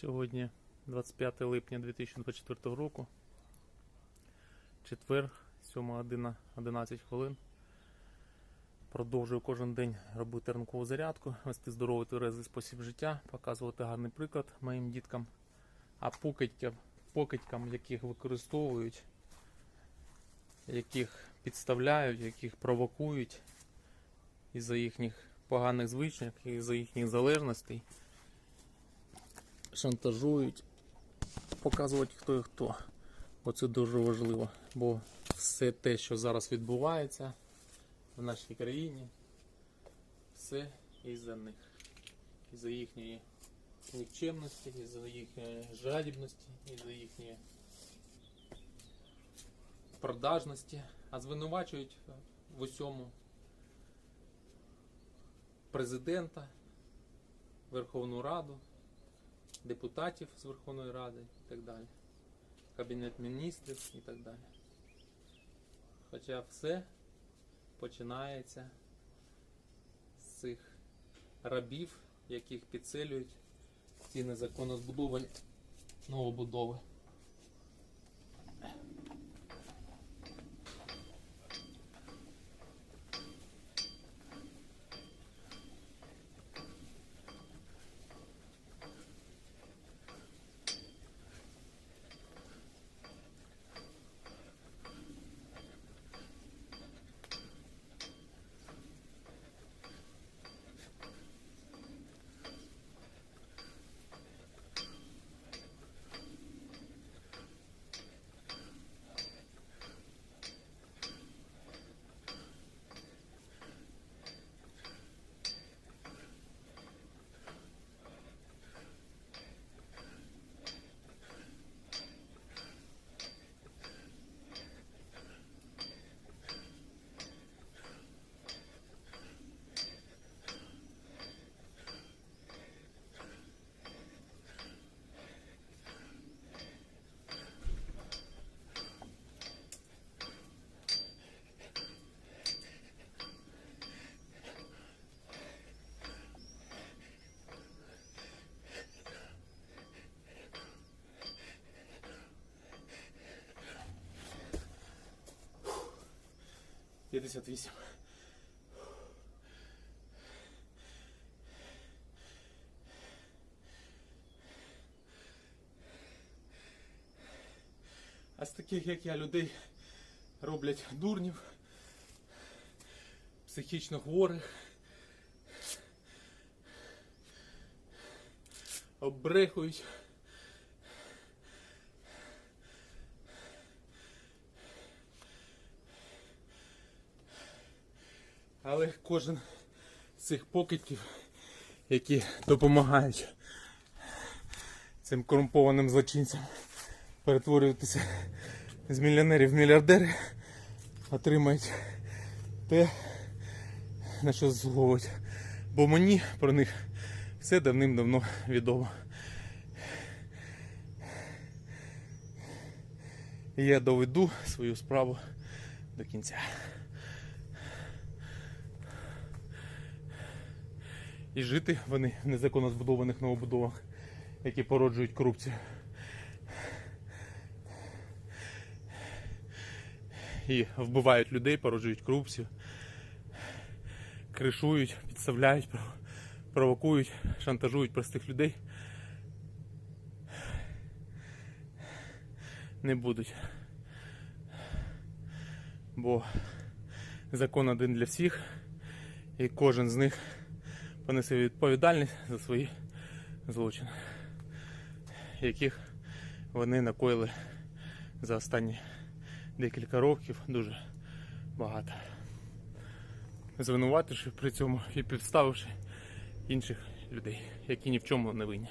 Сьогодні 25 липня 2024 року. Четвер, 7 година 11 хвилин. Продовжую кожен день робити ранкову зарядку, вести здоровий тверезий спосіб життя, показувати гарний приклад моїм діткам, а покидькам, покидькам, яких використовують, яких підставляють, яких провокують із-за їхніх поганих звичок, із-за їхніх залежностей шантажують, показувати хто і хто. Бо це дуже важливо. Бо все те, що зараз відбувається в нашій країні, все із-за них. Із-за їхньої нікчемності, із-за їхньої жадібності, із-за їхньої продажності, а звинувачують в усьому президента, Верховну Раду депутатів з Верховної Ради і так далі, Кабінет міністрів і так далі. Хоча все починається з цих рабів, яких підселюють в ці незаконно збудовані новобудови. П'ятдесят вісім. А з таких, як я, людей роблять дурнів, психічно хворих, оббрехують. Але кожен з цих покидьків, які допомагають цим корумпованим злочинцям перетворюватися з мільйонерів в мільярдери, отримають те, на що заслуговують. Бо мені про них все давним-давно відомо. Я доведу свою справу до кінця. І жити вони в незаконно збудованих новобудовах, які породжують корупцію. І вбивають людей, породжують корупцію, кришують, підставляють, провокують, шантажують простих людей. Не будуть. Бо закон один для всіх, і кожен з них понесе відповідальність за свої злочини, яких вони накоїли за останні декілька років дуже багато. Звинувативши при цьому і підставивши інших людей, які ні в чому не винні.